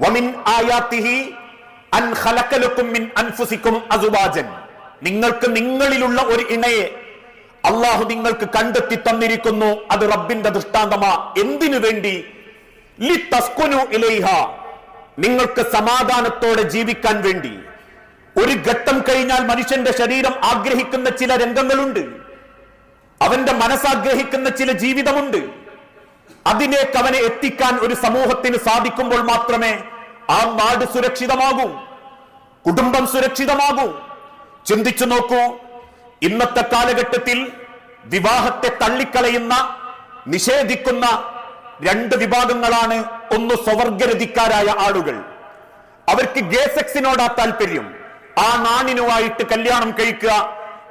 വമിൻ അൻ മിൻ അൻഫുസിക്കും നിങ്ങൾക്ക് നിങ്ങളിലുള്ള ഒരു ഇണയെ അള്ളാഹു നിങ്ങൾക്ക് കണ്ടെത്തി തന്നിരിക്കുന്നു. അത് റബ്ബിന്റെ ദൃഷ്ടാന്തമാ. എന്തിനു വേണ്ടി? നിങ്ങൾക്ക് സമാധാനത്തോടെ ജീവിക്കാൻ വേണ്ടി. ഒരു ഘട്ടം കഴിഞ്ഞാൽ മനുഷ്യന്റെ ശരീരം ആഗ്രഹിക്കുന്ന ചില രംഗങ്ങളുണ്ട്. അവന്റെ മനസ്സാഗ്രഹിക്കുന്ന ചില ജീവിതമുണ്ട്. അതിലേക്ക് അവനെ എത്തിക്കാൻ ഒരു സമൂഹത്തിന് സാധിക്കുമ്പോൾ മാത്രമേ ആ നാട് സുരക്ഷിതമാകൂ കുടുംബം സുരക്ഷിതമാകൂ. ചിന്തിച്ചു നോക്കൂ ഇന്നത്തെ കാലഘട്ടത്തിൽ വിവാഹത്തെ തള്ളിക്കളയുന്ന നിഷേധിക്കുന്ന രണ്ട് വിഭാഗങ്ങളാണ് ഒന്ന് സ്വവർഗരതിക്കാരായ ആളുകൾ. അവർക്ക് ഗേ സെക്സിനോടാ താല്പര്യം. ആ നാണിനുമായിട്ട് കല്യാണം കഴിക്കുക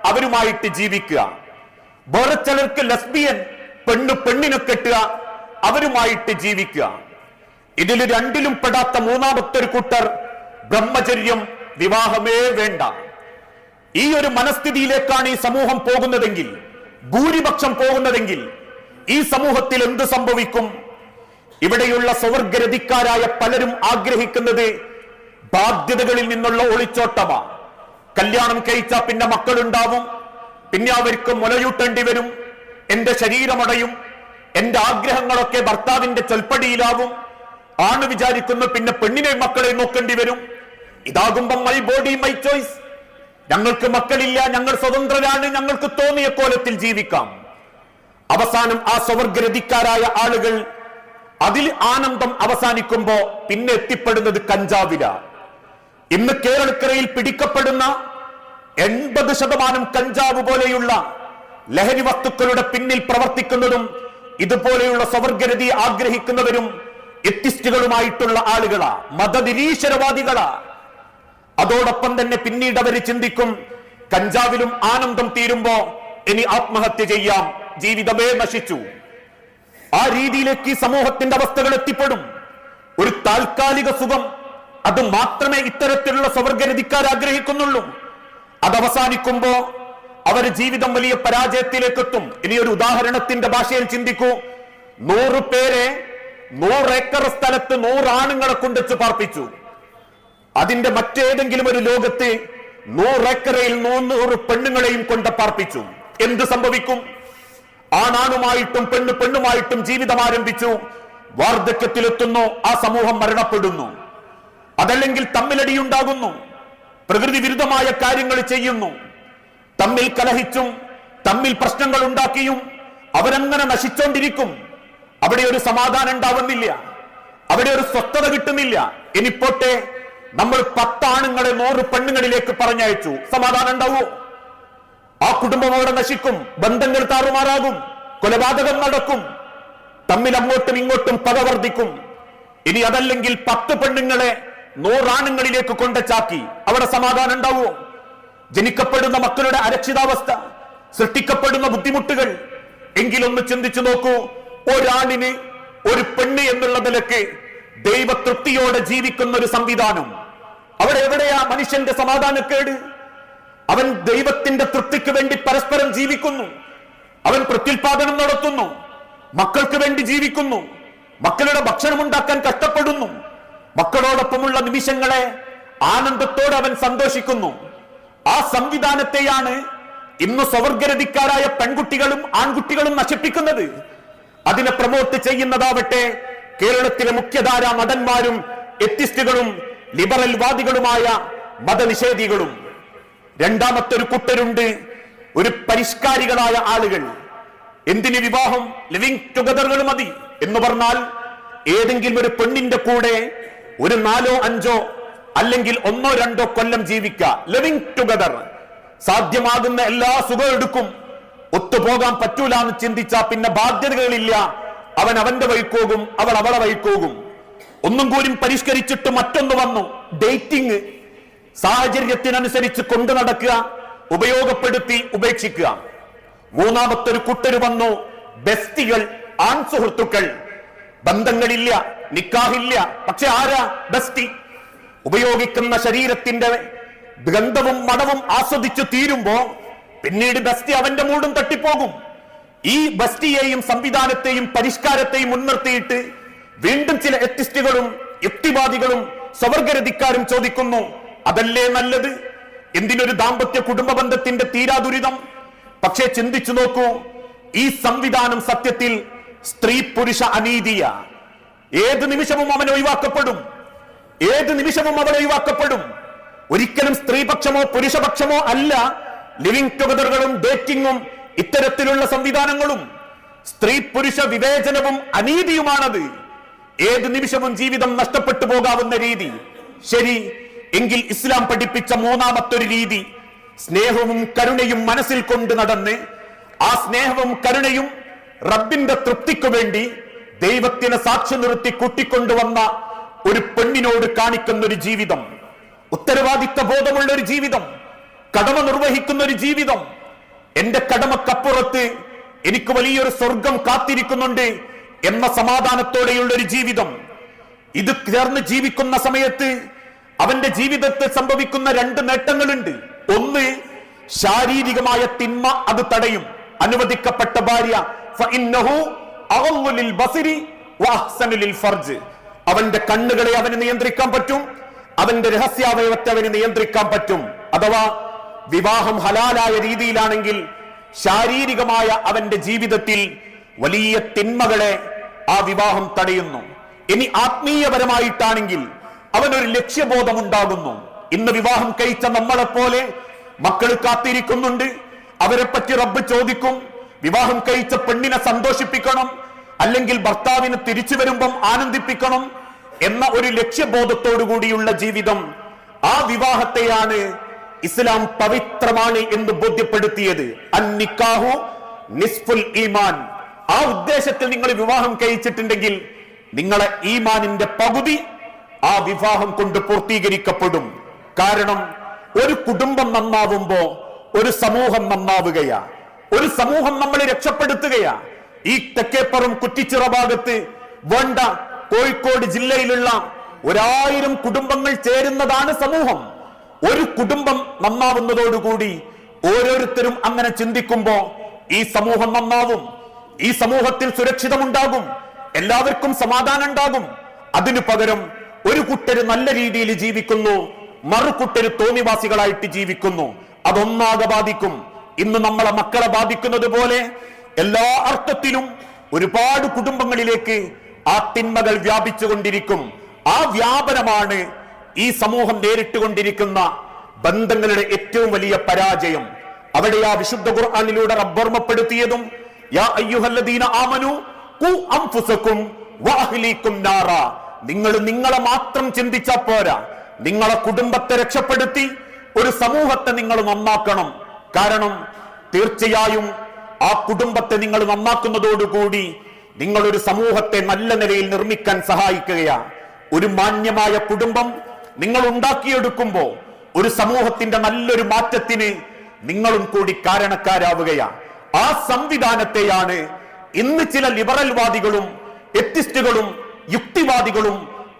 അവരുമായിട്ട് ജീവിക്കുക. വേറെ ചിലർക്ക് ലസ്ബിയൻ പെണ്ണു പെണ്ണിനെ കെട്ടുക അവരുമായിട്ട് ജീവിക്കുക. ഇതിൽ രണ്ടിലും പെടാത്ത മൂന്നാമത്തെ ഒരു കൂട്ടർ ബ്രഹ്മചര്യം വിവാഹമേ വേണ്ട. ഈ ഒരു മനസ്ഥിതിയിലേക്കാണ് ഈ സമൂഹം പോകുന്നതെങ്കിൽ ഭൂരിപക്ഷം പോകുന്നതെങ്കിൽ ഈ സമൂഹത്തിൽ എന്ത് സംഭവിക്കും? ഇവിടെയുള്ള സ്വവർഗരതിക്കാരായ പലരും ആഗ്രഹിക്കുന്നത് ബാധ്യതകളിൽ നിന്നുള്ള ഒളിച്ചോട്ടമാ. കല്യാണം കഴിച്ചാൽ പിന്നെ മക്കളുണ്ടാവും പിന്നെ അവർക്ക് മുലയൂട്ടേണ്ടി വരും എന്റെ ശരീരമടയും എന്റെ ആഗ്രഹങ്ങളൊക്കെ ഭർത്താവിന്റെ ചൊൽപ്പടിയിലാവും. ആണ് വിചാരിക്കുന്നു പിന്നെ പെണ്ണിനെ മക്കളെ നോക്കേണ്ടി വരും. ഇതാകുമ്പം മൈ ബോഡി മൈ ചോയ്സ് ഞങ്ങൾക്ക് മക്കളില്ല ഞങ്ങൾ സ്വതന്ത്രരാണ് ഞങ്ങൾക്ക് തോന്നിയ കോലത്തിൽ ജീവിക്കാം. അവസാനം ആ സ്വവർഗരതിക്കാരായ ആളുകൾ അതിൽ ആനന്ദം അവസാനിക്കുമ്പോ പിന്നെ എത്തിപ്പെടുന്നത് കഞ്ചാവില. ഇന്ന് കേരളക്കരയിൽ പിടിക്കപ്പെടുന്ന എൺപത് ശതമാനം കഞ്ചാവ് പോലെയുള്ള ലഹരി വസ്തുക്കളുടെ പിന്നിൽ പ്രവർത്തിക്കുന്നതും ഇതുപോലെയുള്ള സ്വവർഗരതി ആഗ്രഹിക്കുന്നവരും എത്തിസ്റ്റുകളുമായിട്ടുള്ള ആളുകളാ മതനിരീശ്വരവാദികളാ. അതോടൊപ്പം തന്നെ പിന്നീട് അവർ ചിന്തിക്കും കഞ്ചാവിലും ആനന്ദം തീരുമ്പോ ഇനി ആത്മഹത്യ ചെയ്യാം ജീവിതമേ നശിച്ചു. ആ രീതിയിലേക്ക് ഈ സമൂഹത്തിന്റെ അവസ്ഥകൾ എത്തിപ്പെടും. ഒരു താൽക്കാലിക സുഖം അത് മാത്രമേ ഇത്തരത്തിലുള്ള സ്വർഗരതിക്കാർ ആഗ്രഹിക്കുന്നുള്ളൂ അത് അവസാനിക്കുമ്പോ അവർ ജീവിതം വലിയ പരാജയത്തിലേക്കെത്തും. ഇനി ഒരു ഉദാഹരണത്തിന്റെ ഭാഷയിൽ ചിന്തിക്കൂ. നൂറ് പേരെ നൂറ് ഏക്കർ സ്ഥലത്ത് നൂറ് ആണുങ്ങളെ കൊണ്ടുവച്ച് പാർപ്പിച്ചു. അതിന്റെ മറ്റേതെങ്കിലും ഒരു ലോകത്ത് നൂറേക്കറയിൽ നൂറ് പെണ്ണുങ്ങളെയും കൊണ്ട് പാർപ്പിച്ചു. എന്ത് സംഭവിക്കും? ആണാണുമായിട്ടും പെണ്ണ് പെണ്ണുമായിട്ടും ജീവിതം ആരംഭിച്ചു. വാർദ്ധക്യത്തിലെത്തുന്നു. ആ സമൂഹം മരണപ്പെടുന്നു. അതല്ലെങ്കിൽ തമ്മിലടിയുണ്ടാകുന്നു. പ്രകൃതി വിരുദ്ധമായ കാര്യങ്ങൾ ചെയ്യുന്നു. തമ്മിൽ കലഹിച്ചും തമ്മിൽ പ്രശ്നങ്ങൾ ഉണ്ടാക്കിയും അവരങ്ങനെ നശിച്ചോണ്ടിരിക്കും. അവിടെ ഒരു സമാധാനം ഉണ്ടാവുന്നില്ല. അവിടെ ഒരു സ്വസ്ഥത കിട്ടുന്നില്ല. ഇനിപ്പോട്ടെ പോട്ടെ നമ്മൾ പത്താണുങ്ങളെ നൂറ് പെണ്ണുങ്ങളിലേക്ക് പറഞ്ഞയച്ചു. സമാധാനം ഉണ്ടാവൂ. ആ കുടുംബം അവിടെ നശിക്കും. ബന്ധങ്ങൾ താറുമാറാകും. കൊലപാതകം നടക്കും. തമ്മിൽ അങ്ങോട്ടും ഇങ്ങോട്ടും പക വർദ്ധിക്കും. ഇനി അതല്ലെങ്കിൽ പത്ത് പെണ്ണുങ്ങളെ നൂറാണുങ്ങളിലേക്ക് കൊണ്ടച്ചാക്കി അവിടെ സമാധാനം ഉണ്ടാവുമോ ജനിക്കപ്പെടുന്ന മക്കളുടെ അരക്ഷിതാവസ്ഥ സൃഷ്ടിക്കപ്പെടുന്ന ബുദ്ധിമുട്ടുകൾ. എങ്കിലൊന്ന് ചിന്തിച്ചു നോക്കൂ ഒരാണിന് ഒരു പെണ്ണ് എന്നുള്ള നിലയ്ക്ക് ദൈവതൃപ്തിയോടെ ജീവിക്കുന്ന ഒരു സംവിധാനം. അവിടെ എവിടെയാ മനുഷ്യന്റെ സമാധാനക്കേട്? അവൻ ദൈവത്തിന്റെ തൃപ്തിക്ക് വേണ്ടി പരസ്പരം ജീവിക്കുന്നു. അവൻ പ്രത്യുൽപാദനം നടത്തുന്നു. മക്കൾക്ക് വേണ്ടി ജീവിക്കുന്നു. മക്കളുടെ ഭക്ഷണം ഉണ്ടാക്കാൻ കഷ്ടപ്പെടുന്നു. മക്കളോടൊപ്പമുള്ള നിമിഷങ്ങളെ ആനന്ദത്തോടെ അവൻ സന്തോഷിക്കുന്നു. ആ സംവിധാനത്തെയാണ് ഇന്ന് സ്വവർഗരതിക്കാരായ പെൺകുട്ടികളും ആൺകുട്ടികളും നശിപ്പിക്കുന്നത്. അതിനെ പ്രമോട്ട് ചെയ്യുന്നതാവട്ടെ കേരളത്തിലെ മുഖ്യധാരാ മതന്മാരും എത്തിസ്റ്റുകളും ലിബറൽ വാദികളുമായ മതനിഷേധികളും. രണ്ടാമത്തെ ഒരു കൂട്ടരുണ്ട് ഒരു പരിഷ്കാരികളായ ആളുകൾ. എന്തിന് വിവാഹം? ലിവിങ് ടുഗദറുകൾ മതി എന്ന് പറഞ്ഞാൽ ഏതെങ്കിലും ഒരു പെണ്ണിന്റെ കൂടെ ഒരു നാലോ അഞ്ചോ അല്ലെങ്കിൽ ഒന്നോ രണ്ടോ കൊല്ലം ജീവിക്കുക. ലിവിങ് ടുഗദർ സാധ്യമാകുന്ന എല്ലാ സുഖം എടുക്കും. ഒത്തുപോകാൻ പറ്റൂല എന്ന് ചിന്തിച്ചാ പിന്നെ ബാധ്യതകളില്ല. അവൻ അവന്റെ വഴിക്കോകും അവൾ അവളെ വഴിക്കോകും ഒന്നും കൂടി പരിഷ്കരിച്ചിട്ട് മറ്റൊന്ന് വന്നു. ഡേറ്റിംഗ് സാഹചര്യത്തിനനുസരിച്ച് കൊണ്ടു നടക്കുക ഉപയോഗപ്പെടുത്തി ഉപേക്ഷിക്കുക. മൂന്നാമത്തെ ഒരു കുട്ടര് വന്നു. ബെസ്റ്റികൾ ആൺ സുഹൃത്തുക്കൾ ബന്ധങ്ങളില്ല നിക്കാഹില്ല. പക്ഷെ ആരാ? ബെസ്റ്റി ഉപയോഗിക്കുന്ന ശരീരത്തിന്റെ ഗന്ധവും മണവും ആസ്വദിച്ചു തീരുമ്പോ പിന്നീട് ബസ്തി അവന്റെ മൂടും തട്ടിപ്പോകും. ഈ ബസ്റ്റിയെയും സംവിധാനത്തെയും പരിഷ്കാരത്തെയും മുൻനിർത്തിയിട്ട് വീണ്ടും ചില എത്തിസ്റ്റുകളും യുക്തിവാദികളും സ്വവർഗരതിക്കാരും ചോദിക്കുന്നു അതല്ലേ നല്ലത്? എന്തിനൊരു ദാമ്പത്യ കുടുംബ ബന്ധത്തിന്റെ തീരാദുരിതം പക്ഷേ ചിന്തിച്ചു നോക്കൂ ഈ സംവിധാനം സത്യത്തിൽ സ്ത്രീ പുരുഷ അനീതിയ. ഏത് നിമിഷവും അവൻ ഒഴിവാക്കപ്പെടും ഏത് നിമിഷവും അവൾ ഒഴിവാക്കപ്പെടും. ഒരിക്കലും സ്ത്രീപക്ഷമോ പുരുഷപക്ഷമോ അല്ല ലിവിംഗ് ടുഗദറുകളും ഡേറ്റിംഗും ഇത്തരത്തിലുള്ള സംവിധാനങ്ങളും. സ്ത്രീ പുരുഷ വിവേചനവും അനീതിയുമാണത്. ഏത് നിമിഷവും ജീവിതം നഷ്ടപ്പെട്ടു പോകാവുന്ന രീതി. ശരി എങ്കിൽ ഇസ്ലാം പഠിപ്പിച്ച മൂന്നാമത്തൊരു രീതി. സ്നേഹവും കരുണയും മനസ്സിൽ കൊണ്ട് നടന്ന് ആ സ്നേഹവും കരുണയും റബ്ബിന്റെ തൃപ്തിക്കു വേണ്ടി ദൈവത്തിനെ സാക്ഷി നിർത്തി കൂട്ടിക്കൊണ്ടുവന്ന ഒരു പെണ്ണിനോട് കാണിക്കുന്ന ഒരു ജീവിതം ഉത്തരവാദിത്ത ബോധമുള്ള ഒരു ജീവിതം കടമ നിർവഹിക്കുന്ന ഒരു ജീവിതം. എന്റെ കടമക്കപ്പുറത്ത് എനിക്ക് വലിയൊരു സ്വർഗം കാത്തിരിക്കുന്നുണ്ട് എന്ന സമാധാനത്തോടെയുള്ള ഒരു ജീവിതം. ഇത് ചേർന്ന് ജീവിക്കുന്ന സമയത്ത് അവന്റെ ജീവിതത്തിൽ സംഭവിക്കുന്ന രണ്ട് നേട്ടങ്ങളുണ്ട്. ഒന്ന് ശാരീരികമായ തിന്മ അത് തടയും. അനുവദിക്കപ്പെട്ട ഭാര്യ ഫർജ്. അവന്റെ കണ്ണുകളെ അവന് നിയന്ത്രിക്കാൻ പറ്റും. അവന്റെ രഹസ്യാവയവത്തെ അവന് നിയന്ത്രിക്കാൻ പറ്റും. അഥവാ വിവാഹം ഹലാലായ രീതിയിലാണെങ്കിൽ ശാരീരികമായ അവന്റെ ജീവിതത്തിൽ വലിയ തിന്മകളെ ആ വിവാഹം തടയുന്നു. ഇനി ആത്മീയപരമായിട്ടാണെങ്കിൽ അവനൊരു ലക്ഷ്യബോധം ഉണ്ടാകുന്നു ഇന്ന് വിവാഹം കഴിച്ച നമ്മളെപ്പോലെ മക്കൾ കാത്തിരിക്കുന്നുണ്ട്. അവരെ പറ്റി റബ്ബ് ചോദിക്കും. വിവാഹം കഴിച്ച പെണ്ണിനെ സന്തോഷിപ്പിക്കണം. അല്ലെങ്കിൽ ഭർത്താവിന് തിരിച്ചു വരുമ്പം ആനന്ദിപ്പിക്കണം എന്ന ഒരു ലക്ഷ്യബോധത്തോടു കൂടിയുള്ള ജീവിതം ആ വിവാഹത്തെയാണ് ഇസ്ലാം പവിത്രമാണ് എന്ന് ബോധ്യപ്പെടുത്തിയത്. അന്നിക്കാഹു നിസ്ഫുൽ ഈമാൻ. ആ ഉദ്ദേശത്തിൽ നിങ്ങൾ വിവാഹം കഴിച്ചിട്ടുണ്ടെങ്കിൽ നിങ്ങളെ ഈമാനിന്റെ പകുതി ആ വിവാഹം കൊണ്ട് പൂർത്തീകരിക്കപ്പെടും. കാരണം ഒരു കുടുംബം നന്നാവുമ്പോ ഒരു സമൂഹം നന്നാവുകയാ. ഒരു സമൂഹം നമ്മൾ രക്ഷപ്പെടുത്തുകയാ. ഈ തെക്കേപ്പുറം കുറ്റിച്ചിറ ഭാഗത്ത് വേണ്ട കോഴിക്കോട് ജില്ലയിലുള്ള ഒരായിരം കുടുംബങ്ങൾ ചേരുന്നതാണ് സമൂഹം. ഒരു കുടുംബം നന്നാവുന്നതോടുകൂടി ഓരോരുത്തരും അങ്ങനെ ചിന്തിക്കുമ്പോ ഈ സമൂഹം നന്നാവും. ഈ സമൂഹത്തിൽ സുരക്ഷിതമുണ്ടാകും. എല്ലാവർക്കും സമാധാനം ഉണ്ടാകും അതിനു പകരം ഒരു കുട്ടര് നല്ല രീതിയിൽ ജീവിക്കുന്നു മറുകുട്ടര് തോന്നിവാസികളായിട്ട് ജീവിക്കുന്നു. അതൊന്നാകെ ബാധിക്കും. ഇന്ന് നമ്മളെ മക്കളെ ബാധിക്കുന്നത് പോലെ എല്ലാ അർത്ഥത്തിലും ഒരുപാട് കുടുംബങ്ങളിലേക്ക് ആ തിന്മകൾ വ്യാപിച്ചുകൊണ്ടിരിക്കും. ആ വ്യാപനമാണ് ഈ സമൂഹം നേരിട്ടുകൊണ്ടിരിക്കുന്ന ബന്ധങ്ങളുടെ ഏറ്റവും വലിയ പരാജയം. അവിടെ ആ വിശുദ്ധ ഖുർആാനിലൂടെ റബ്ബർമപ്പെടുത്തിയതും യാ അയ്യുഹല്ലദീന നാറ. നിങ്ങൾ നിങ്ങളെ മാത്രം ചിന്തിച്ച പോരാ. നിങ്ങളെ കുടുംബത്തെ രക്ഷപ്പെടുത്തി ഒരു സമൂഹത്തെ നിങ്ങൾ നന്നാക്കണം. കാരണം തീർച്ചയായും ആ കുടുംബത്തെ നിങ്ങൾ നന്നാക്കുന്നതോടുകൂടി നിങ്ങളൊരു സമൂഹത്തെ നല്ല നിലയിൽ നിർമ്മിക്കാൻ സഹായിക്കുകയാണ്. ഒരു മാന്യമായ കുടുംബം നിങ്ങൾ ഉണ്ടാക്കിയെടുക്കുമ്പോൾ ഒരു സമൂഹത്തിന്റെ നല്ലൊരു മാറ്റത്തിന് നിങ്ങളും കൂടി കാരണക്കാരാവുകയാണ്. ആ സംവിധാനത്തെയാണ് ഇന്ന് ചില ലിബറൽവാദികളും എത്തിസ്റ്റുകളും യുക്തിവാദികളും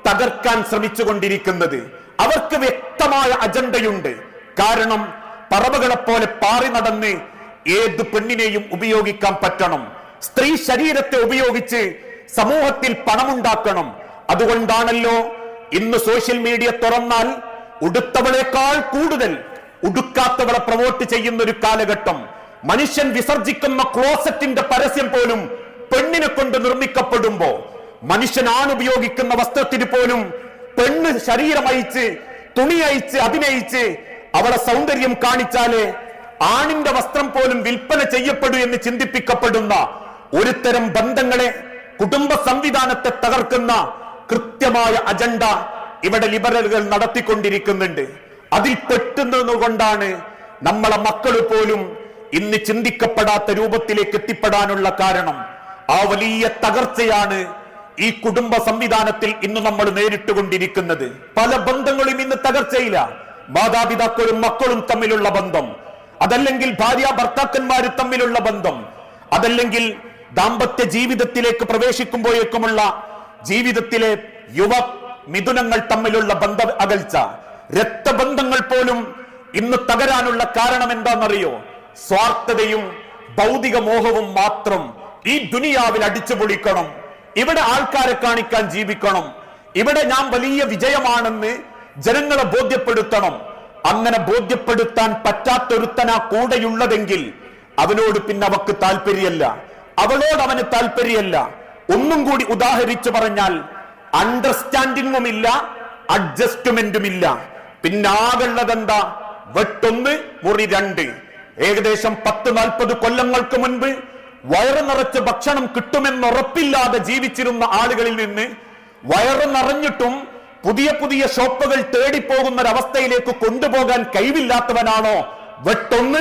തകർക്കാൻ ശ്രമിച്ചുകൊണ്ടിരിക്കുന്നത്. അവർക്ക് വ്യക്തമായ അജണ്ടയുണ്ട്. കാരണം പറവകളെ പോലെ പാറി നടന്ന് ഏത് പെണ്ണിനെയും ഉപയോഗിക്കാൻ പറ്റണം? സ്ത്രീ ശരീരത്തെ ഉപയോഗിച്ച് സമൂഹത്തിൽ പണമുണ്ടാക്കണം. അതുകൊണ്ടാണല്ലോ ഇന്ന് സോഷ്യൽ മീഡിയ തുറന്നാൽ ഉടുത്തവളേക്കാൾ കൂടുതൽ ഉടുക്കാത്തവളെ പ്രൊമോട്ട് ചെയ്യുന്ന ഒരു കാലഘട്ടം. മനുഷ്യൻ വിസർജിക്കുന്ന ക്ലോസറ്റിന്റെ പരസ്യം പോലും പെണ്ണിനെ കൊണ്ട് നിർമ്മിക്കപ്പെടുമ്പോ മനുഷ്യൻ ആണുപയോഗിക്കുന്ന വസ്ത്രത്തിന് പോലും പെണ്ണ് ശരീരം അയച്ച് തുണി അയച്ച് അഭിനയിച്ച് അവളെ സൗന്ദര്യം കാണിച്ചാലേ ആണിന്റെ വസ്ത്രം പോലും വിൽപ്പന ചെയ്യപ്പെടൂ എന്ന് ചിന്തിപ്പിക്കപ്പെടുന്ന ഒരുതരം ബന്ധങ്ങളെ കുടുംബ സംവിധാനത്തെ തകർക്കുന്ന കൃത്യമായ അജണ്ട ഇവിടെ ലിബറലുകൾ നടത്തിക്കൊണ്ടിരിക്കുന്നുണ്ട്. അതിൽ പെട്ടുന്നതുകൊണ്ടാണ് നമ്മളെ മക്കൾ പോലും ഇന്ന് ചിന്തിക്കപ്പെടാത്ത രൂപത്തിലേക്ക് എത്തിപ്പെടാനുള്ള കാരണം. ആ വലിയ തകർച്ചയാണ് ഈ കുടുംബ സംവിധാനത്തിൽ ഇന്ന് നമ്മൾ നേരിട്ടുകൊണ്ടിരിക്കുന്നത്. പല ബന്ധങ്ങളും ഇന്ന് തകർച്ചയില്ല. മാതാപിതാക്കളും മക്കളും തമ്മിലുള്ള ബന്ധം. അതല്ലെങ്കിൽ ഭാര്യ ഭർത്താക്കന്മാർ തമ്മിലുള്ള ബന്ധം അതല്ലെങ്കിൽ ദാമ്പത്യ ജീവിതത്തിലേക്ക് പ്രവേശിക്കുമ്പോഴേക്കുമുള്ള ജീവിതത്തിലെ യുവ മിഥുനങ്ങൾ തമ്മിലുള്ള ബന്ധ അകൽച്ച രക്തബന്ധങ്ങൾ പോലും ഇന്ന് തകരാനുള്ള കാരണം എന്താണെന്നറിയോ? സ്വാർത്ഥതയും ഭൗതിക മോഹവും മാത്രം ഈ ദുനിയാവിൽ അടിച്ചു പൊളിക്കണം. ഇവിടെ ആൾക്കാരെ കാണിക്കാൻ ജീവിക്കണം. ഇവിടെ ഞാൻ വലിയ വിജയമാണെന്ന് ജനങ്ങളെ ബോധ്യപ്പെടുത്തണം. അങ്ങനെ ബോധ്യപ്പെടുത്താൻ പറ്റാത്തൊരുത്തനാ കൂടെയുള്ളതെങ്കിൽ അവനോട് പിന്നെ അവക്ക് താല്പര്യമല്ല അവളോട് അവന് താല്പര്യമല്ല ഒന്നും കൂടി ഉദാഹരിച്ചു പറഞ്ഞാൽ അണ്ടർസ്റ്റാൻഡിങ്ങും ഇല്ല അഡ്ജസ്റ്റ്മെന്റും ഇല്ല പിന്നെ ആകുള്ളതെന്താ വെട്ടൊന്ന് മുറി രണ്ട്. ഏകദേശം പത്ത് നാൽപ്പത് കൊല്ലങ്ങൾക്ക് മുൻപ് വയറ് നിറച്ച് ഭക്ഷണം കിട്ടുമെന്നുറപ്പില്ലാതെ ജീവിച്ചിരുന്ന ആളുകളിൽ നിന്ന് വയറ് നിറഞ്ഞിട്ടും പുതിയ പുതിയ ഷോപ്പുകൾ തേടിപ്പോകുന്ന ഒരവസ്ഥയിലേക്ക് കൊണ്ടുപോകാൻ കഴിവില്ലാത്തവനാണോ? വെട്ടൊന്ന്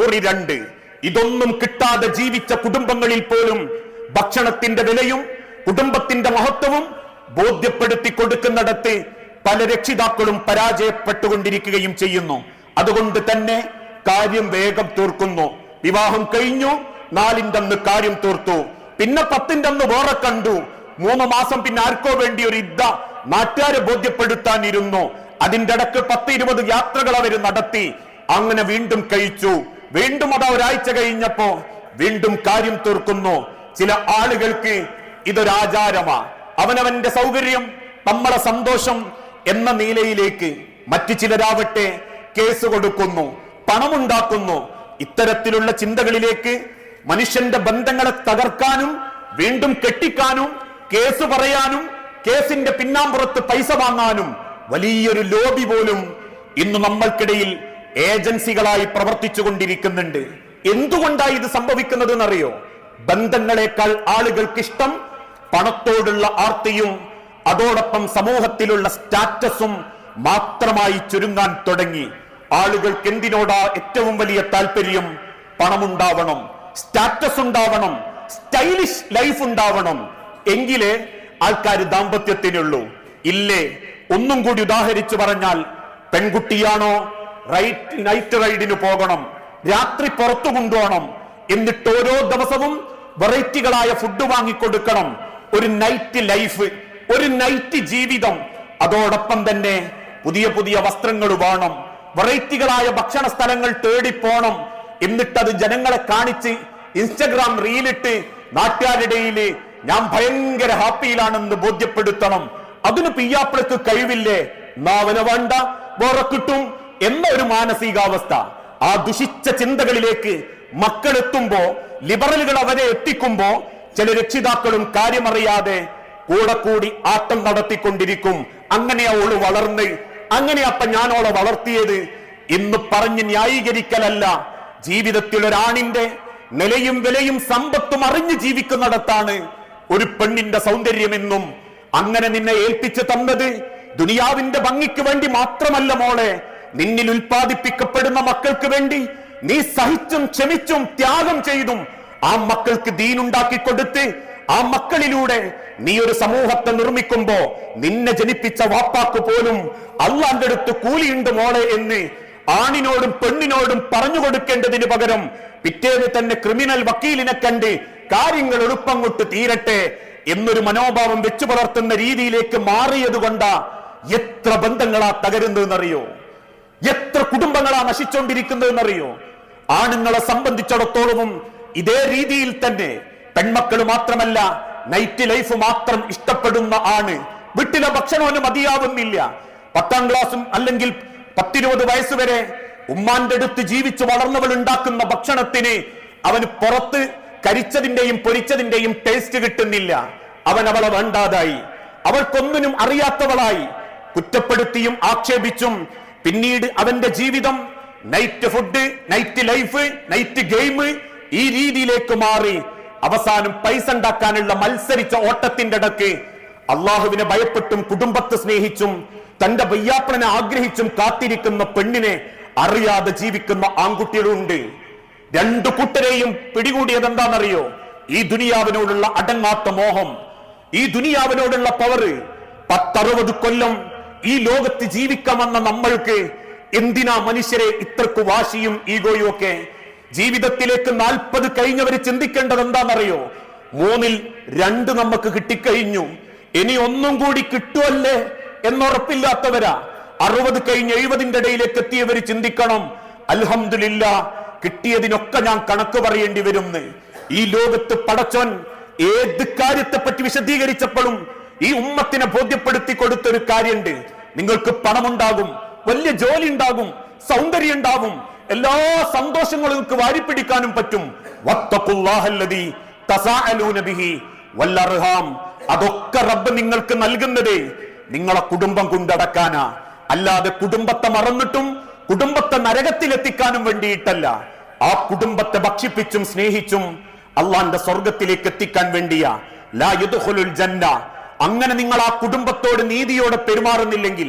മുറി രണ്ട്. ഇതൊന്നും കിട്ടാതെ ജീവിച്ച കുടുംബങ്ങളിൽ പോലും ഭക്ഷണത്തിന്റെ വിലയും കുടുംബത്തിന്റെ മഹത്വവും ബോധ്യപ്പെടുത്തി കൊടുക്കുന്നിടത്ത് പല രക്ഷിതാക്കളും പരാജയപ്പെട്ടുകൊണ്ടിരിക്കുകയും ചെയ്യുന്നു. അതുകൊണ്ട് തന്നെ കാര്യം വേഗം തീർക്കുന്നു. വിവാഹം കഴിഞ്ഞു നാലിന്റെ അന്ന് കാര്യം തീർത്തു. പിന്നെ പത്തിന്റെ അന്ന് വേറെ കണ്ടു. മൂന്ന് മാസം പിന്നെ ആർക്കോ വേണ്ടി ഒരു ഇദ്ദ നാട്ടുകാരെ ബോധ്യപ്പെടുത്താനിരുന്നു. അതിന്റെ ഇടയ്ക്ക് പത്ത് ഇരുപത് യാത്രകൾ അവർ നടത്തി. അങ്ങനെ വീണ്ടും കഴിച്ചു. വീണ്ടും അത് ഒരാഴ്ച കഴിഞ്ഞപ്പോ വീണ്ടും കാര്യം തീർക്കുന്നു. ചില ആളുകൾക്ക് ഇതൊരാചാരമാ അവനവന്റെ സൗകര്യം നമ്മളെ സന്തോഷം എന്ന നിലയിലേക്ക് മറ്റു ചിലരാവട്ടെ കേസ് കൊടുക്കുന്നു പണമുണ്ടാക്കുന്നു. ഇത്തരത്തിലുള്ള ചിന്തകളിലേക്ക് മനുഷ്യന്റെ ബന്ധങ്ങളെ തകർക്കാനും വീണ്ടും കെട്ടിക്കാനും കേസ് പറയാനും കേസിന്റെ പിന്നാമ്പുറത്ത് പൈസ വാങ്ങാനും വലിയൊരു ലോബി പോലും ഇന്ന് നമ്മൾക്കിടയിൽ ഏജൻസികളായി പ്രവർത്തിച്ചു കൊണ്ടിരിക്കുന്നുണ്ട് എന്തുകൊണ്ടാണ് ഇത് സംഭവിക്കുന്നത് എന്നറിയോ ബന്ധങ്ങളെക്കാൾ ആളുകൾക്കിഷ്ടം പണത്തോടുള്ള ആർത്തിയും അതോടൊപ്പം സമൂഹത്തിലുള്ള സ്റ്റാറ്റസും മാത്രമായി ചുരുങ്ങാൻ തുടങ്ങി. ആളുകൾക്ക് എന്തിനോടാ ഏറ്റവും വലിയ താല്പര്യം? പണമുണ്ടാവണം സ്റ്റാറ്റസ് ഉണ്ടാവണം സ്റ്റൈലിഷ് ലൈഫ് ഉണ്ടാവണം എങ്കിലേ ആൾക്കാർ ദാമ്പത്യത്തിനുള്ളൂ. ഇല്ലേ? ഒന്നും കൂടി ഉദാഹരിച്ചു പറഞ്ഞാൽ പെൺകുട്ടിയാണോ റൈറ്റ് നൈറ്റ് റൈഡിന് പോകണം രാത്രി പുറത്തു കൊണ്ടുപോകണം എന്നിട്ട് ഓരോ ദിവസവും വെറൈറ്റികളായ ഫുഡ് വാങ്ങിക്കൊടുക്കണം. ഒരു നൈറ്റ് ലൈഫ് ഒരു നൈറ്റ് ജീവിതം. അതോടൊപ്പം തന്നെ പുതിയ പുതിയ വസ്ത്രങ്ങൾ വേണം. വെറൈറ്റികളായ ഭക്ഷണ സ്ഥലങ്ങൾ തേടിപ്പോണം എന്നിട്ടത് ജനങ്ങളെ കാണിച്ച് ഇൻസ്റ്റഗ്രാം റീലിട്ട് നാട്ടുകാരുടെയിൽ ഞാൻ ഭയങ്കര ഹാപ്പിയിലാണെന്ന് ബോധ്യപ്പെടുത്തണം. അതിന് പിയ്യാപ്പിളക്ക് കഴിവില്ലേ? നാവന വേണ്ട വേറെ കിട്ടും എന്ന ഒരു മാനസികാവസ്ഥ. ആ ദുഷിച്ച ചിന്തകളിലേക്ക് മക്കൾ എത്തുമ്പോ ലിബറലുകൾ അവരെ എത്തിക്കുമ്പോ ചില രക്ഷിതാക്കളും കാര്യമറിയാതെ കൂടെ കൂടി ആട്ടം നടത്തിക്കൊണ്ടിരിക്കും. അങ്ങനെ അവൾ വളർന്ന്. അങ്ങനെ അപ്പൊ ഞാൻ അവളെ വളർത്തിയത്. എന്ന് പറഞ്ഞ് ന്യായീകരിക്കലല്ല. ജീവിതത്തിൽ ഒരാണിന്റെ നിലയും വിലയും സമ്പത്തും അറിഞ്ഞ് ജീവിക്കുന്നിടത്താണ് ഒരു പെണ്ണിന്റെ സൗന്ദര്യമെന്നും അങ്ങനെ നിന്നെ ഏൽപ്പിച്ചു തന്നത് ദുനിയാവിന്റെ ഭംഗിക്ക് വേണ്ടി മാത്രമല്ല മോളെ. നിന്നിൽ ഉൽപ്പാദിപ്പിക്കപ്പെടുന്ന മക്കൾക്ക് വേണ്ടി നീ സഹിച്ചും ക്ഷമിച്ചും ത്യാഗം ചെയ്തും ആ മക്കൾക്ക് ദീനുണ്ടാക്കി കൊടുത്ത് ആ മക്കളിലൂടെ നീ ഒരു സമൂഹത്തെ നിർമ്മിക്കുമ്പോ നിന്നെ ജനിപ്പിച്ച വാപ്പാക്ക് പോലും അള്ളാന്റെ അടുത്ത് കൂലിയുണ്ട് മോളെ എന്ന് ആണിനോടും പെണ്ണിനോടും പറഞ്ഞു കൊടുക്കേണ്ടതിന് പകരം പിറ്റേന്ന് തന്നെ ക്രിമിനൽ വക്കീലിനെ കണ്ട് കാര്യങ്ങൾ എളുപ്പങ്ങോട്ട് തീരട്ടെ എന്നൊരു മനോഭാവം വെച്ചു പുലർത്തുന്ന രീതിയിലേക്ക് മാറിയത് കൊണ്ടാ എത്ര ബന്ധങ്ങളാ തകരുന്നതെന്നറിയോ? എത്ര കുടുംബങ്ങളാ നശിച്ചുകൊണ്ടിരിക്കുന്നതെന്നറിയോ ആണുങ്ങളെ സംബന്ധിച്ചിടത്തോളവും ഇതേ രീതിയിൽ തന്നെ പെൺമക്കൾ മാത്രമല്ല നൈറ്റ് ലൈഫ് മാത്രം ഇഷ്ടപ്പെടുന്ന ആണ് വീട്ടിലെ ഭക്ഷണമൊന്ന് മതിയാവുന്നില്ല. പത്താം ക്ലാസ്സും അല്ലെങ്കിൽ പത്തിരുപത് വയസ്സ് വരെ ഉമ്മാന്റെ അടുത്ത് ജീവിച്ച് വളർന്നവൾ ഉണ്ടാക്കുന്ന ഭക്ഷണത്തിന് അവന് പുറത്ത് കരിച്ചതിന്റെയും പൊരിച്ചതിന്റെയും ടേസ്റ്റ് കിട്ടുന്നില്ല. അവൻ അവളെ വേണ്ടാതായി. അവൾക്കൊന്നിനും അറിയാത്തവളായി. കുറ്റപ്പെടുത്തിയും ആക്ഷേപിച്ചും പിന്നീട് അവന്റെ ജീവിതം night food night life night game ഈ രീതിയിലേക്ക് മാറി. അവസാനം പൈസ ഉണ്ടാക്കാനുള്ള മത്സരിച്ച ഓട്ടത്തിന്റെ ഇടയ്ക്ക് അള്ളാഹുവിനെ ഭയപ്പെട്ടും കുടുംബത്തെ സ്നേഹിച്ചും തന്റെ വയ്യാപ്പനെ ആഗ്രഹിച്ചും കാത്തിരിക്കുന്ന പെണ്ണിനെ അറിയാതെ ജീവിക്കുന്ന ആൺകുട്ടികളുണ്ട്. രണ്ടു കൂട്ടരെയും പിടികൂടിയത് എന്താണെന്നറിയോ ഈ ദുനിയാവിനോടുള്ള അടങ്ങാത്ത മോഹം ഈ ദുനിയാവിനോടുള്ള പവറ്. പത്തറുപത് കൊല്ലം ഈ ലോകത്ത് ജീവിക്കാമെന്ന നമ്മൾക്ക് എന്തിനാ മനുഷ്യരെ ഇത്രക്ക് വാശിയും ഈഗോയും ഒക്കെ? ജീവിതത്തിലേക്ക് നാൽപ്പത് കഴിഞ്ഞവർ ചിന്തിക്കേണ്ടത് എന്താണെന്നറിയോ മൂന്നിൽ രണ്ട് നമുക്ക് കിട്ടിക്കഴിഞ്ഞു. ഇനി ഒന്നും കൂടി കിട്ടുമല്ലേ എന്നുറപ്പില്ലാത്തവരാ. അറുപത് കഴിഞ്ഞ് എഴുപതിന്റെ ഇടയിലേക്ക് എത്തിയവർ ചിന്തിക്കണം. അൽഹംദുലില്ല കിട്ടിയതിനൊക്കെ ഞാൻ കണക്ക് പറയേണ്ടി വരുന്ന്. ഈ ലോകത്ത് പടച്ചോൻ ഏത് കാര്യത്തെ പറ്റി വിശദീകരിച്ചപ്പോഴും ഈ ഉമ്മത്തിനെ ബോധ്യപ്പെടുത്തി കൊടുത്തൊരു കാര്യമുണ്ട് നിങ്ങൾക്ക് പണമുണ്ടാകും വലിയ ജോലി ഉണ്ടാകും സൗന്ദര്യം ഉണ്ടാകും എല്ലാ സന്തോഷങ്ങളും നിങ്ങൾക്ക് വാരിപ്പിടിക്കാനും പറ്റും. അതൊക്കെ റബ്ബ് നിങ്ങൾക്ക് നൽകുന്നത് നിങ്ങളെ കുടുംബം കൊണ്ടടക്കാനാ. അല്ലാതെ കുടുംബത്തെ മറന്നിട്ടും കുടുംബത്തെ നരകത്തിലെത്തിക്കാനും വേണ്ടിയിട്ടല്ല. ആ കുടുംബത്തെ ഭക്ഷിപ്പിച്ചും സ്നേഹിച്ചും അള്ളാന്റെ സ്വർഗത്തിലേക്ക് എത്തിക്കാൻ വേണ്ടിയാ. ലാ യദ്ഖുലുൽ ജന്ന. അങ്ങനെ നിങ്ങൾ ആ കുടുംബത്തോട് നീതിയോടെ പെരുമാറുന്നില്ലെങ്കിൽ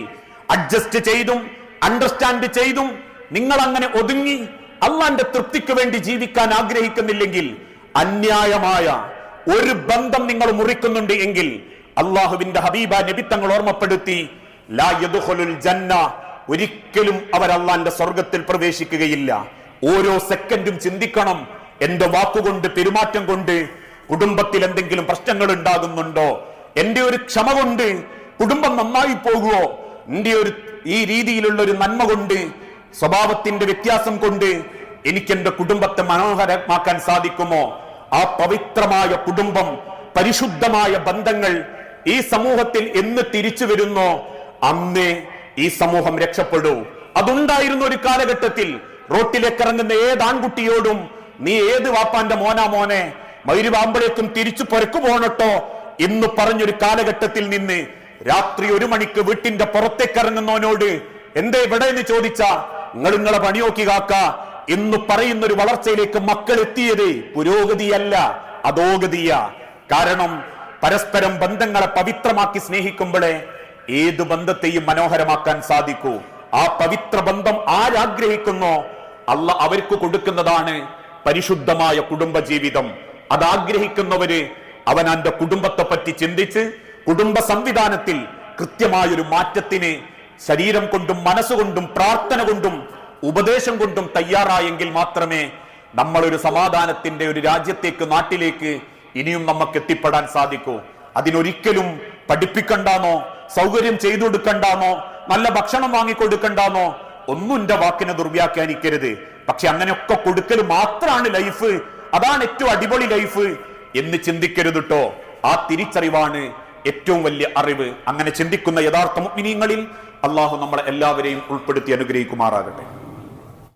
അഡ്ജസ്റ്റ് ചെയ്തും അണ്ടർസ്റ്റാൻഡ് ചെയ്തും നിങ്ങൾ അങ്ങനെ ഒതുങ്ങി അള്ളാന്റെ തൃപ്തിക്ക് വേണ്ടി ജീവിക്കാൻ ആഗ്രഹിക്കുന്നില്ലെങ്കിൽ അന്യായമായ ഒരു ബന്ധം നിങ്ങൾ മുറിക്കുന്നുണ്ട് എങ്കിൽ അള്ളാഹുവിന്റെ ഹബീബ നബി തങ്ങൾ ഓർമ്മപ്പെടുത്തി ലാ യദ്ഖുലുൽ ജന്ന. ഒരിക്കലും അവരല്ലാന്റെ സ്വർഗത്തിൽ പ്രവേശിക്കുകയില്ല. ഓരോ സെക്കൻഡും ചിന്തിക്കണം എന്റെ വാക്കുകൊണ്ട് പെരുമാറ്റം കൊണ്ട് കുടുംബത്തിൽ എന്തെങ്കിലും പ്രശ്നങ്ങൾ ഉണ്ടാകുന്നുണ്ടോ? എന്റെ ഒരു ക്ഷമ കൊണ്ട് കുടുംബം നന്നായി പോകുമോ എന്റെ ഒരു ഈ രീതിയിലുള്ള ഒരു നന്മ കൊണ്ട് സ്വഭാവത്തിന്റെ വ്യത്യാസം കൊണ്ട് എനിക്ക് എന്റെ കുടുംബത്തെ മനോഹരമാക്കാൻ സാധിക്കുമോ? ആ പവിത്രമായ കുടുംബം പരിശുദ്ധമായ ബന്ധങ്ങൾ ഈ സമൂഹത്തിൽ എന്ന് തിരിച്ചു വരുന്നോ? അന്നേ ഈ സമൂഹം രക്ഷപ്പെടൂ അതുണ്ടായിരുന്ന ഒരു കാലഘട്ടത്തിൽ റോട്ടിലേക്ക് ഇറങ്ങുന്ന ഏത് ആൺകുട്ടിയോടും നീ ഏത് വാപ്പാന്റെ മോനാ മോനെ? മൈരുവാമ്പളേക്കും തിരിച്ചു പുരക്കു പോണട്ടോ? എന്ന് പറഞ്ഞൊരു കാലഘട്ടത്തിൽ നിന്ന് രാത്രി ഒരു മണിക്ക് വീട്ടിന്റെ പുറത്തേക്ക് ഇറങ്ങുന്നവനോട് എന്തേ ഇവിടെ എന്ന് ചോദിച്ചാ നിങ്ങൾ നിങ്ങളെ പണിയോക്കി കാക്ക എന്ന് പറയുന്ന ഒരു വളർച്ചയിലേക്ക് മക്കൾ എത്തിയത് പുരോഗതിയല്ല അതോഗതിയ കാരണം പരസ്പരം ബന്ധങ്ങളെ പവിത്രമാക്കി സ്നേഹിക്കുമ്പോഴേ ഏത് ബന്ധത്തെയും മനോഹരമാക്കാൻ സാധിക്കൂ. ആ പവിത്ര ബന്ധം ആരാഗ്രഹിക്കുന്നോ? അല്ല അവർക്ക് കൊടുക്കുന്നതാണ് പരിശുദ്ധമായ കുടുംബജീവിതം. അതാഗ്രഹിക്കുന്നവര് അവൻ അവന്റെ കുടുംബത്തെ പറ്റി ചിന്തിച്ച് കുടുംബ സംവിധാനത്തിൽ കൃത്യമായൊരു മാറ്റത്തിന് ശരീരം കൊണ്ടും മനസ്സുകൊണ്ടും പ്രാർത്ഥന കൊണ്ടും ഉപദേശം കൊണ്ടും തയ്യാറായെങ്കിൽ മാത്രമേ നമ്മളൊരു സമാധാനത്തിന്റെ ഒരു രാജ്യത്തേക്ക് നാട്ടിലേക്ക് ഇനിയും നമുക്ക് എത്തിപ്പെടാൻ സാധിക്കൂ. അതിനൊരിക്കലും പഠിപ്പിക്കണ്ടാന്നോ? സൗകര്യം ചെയ്തു കൊടുക്കണ്ടാമോ നല്ല ഭക്ഷണം വാങ്ങിക്കൊടുക്കണ്ടാന്നോ? ഒന്നും എന്റെ വാക്കിനെ ദുർവ്യാഖ്യാനിക്കരുത്. പക്ഷെ അങ്ങനെയൊക്കെ കൊടുക്കൽ മാത്രമാണ് ലൈഫ്. അതാണ് ഏറ്റവും അടിപൊളി ലൈഫ്. എന്ന് ചിന്തിക്കരുത് കേട്ടോ ആ തിരിച്ചറിവാണ് ഏറ്റവും വലിയ അറിവ്. അങ്ങനെ ചിന്തിക്കുന്ന യഥാർത്ഥ മുഗ്നീങ്ങളിൽ അള്ളാഹു നമ്മളെ എല്ലാവരെയും ഉൾപ്പെടുത്തി അനുഗ്രഹിക്കുമാറാകട്ടെ.